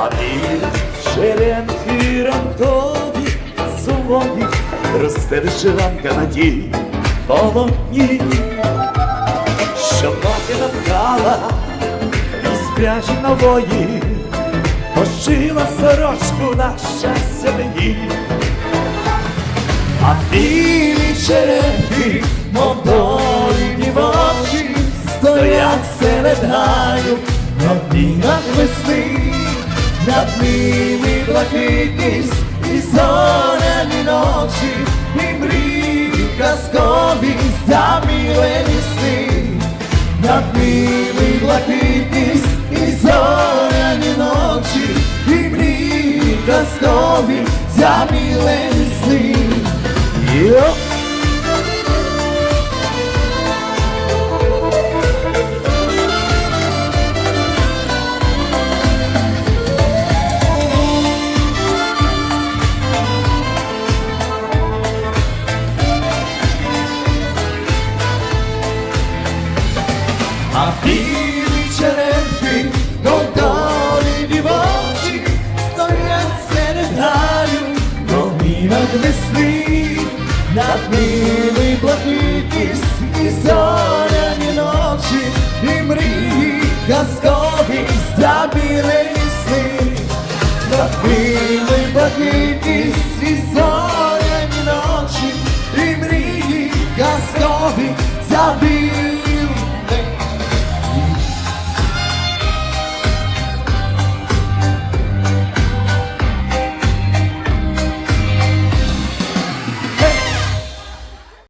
а черемхи ранкові солоні росте вишиванка на тій полотні, що мати напкала із пряжі нової, пошила сорочку на щастя. А білі черепи, мов долі стоять серед гаю, на днях весни, над ними блакитність і зоряні ночі, і мрії казкові замілені сни, над ними блакитність і зоряні ночі, і мрії казкові замілені сни. Йо! Весни, над ними блакитність і зоряні ночі, і мрії казкові здабілені сни, над ними блакитність і зоряні ночі, і мрії казкові забілені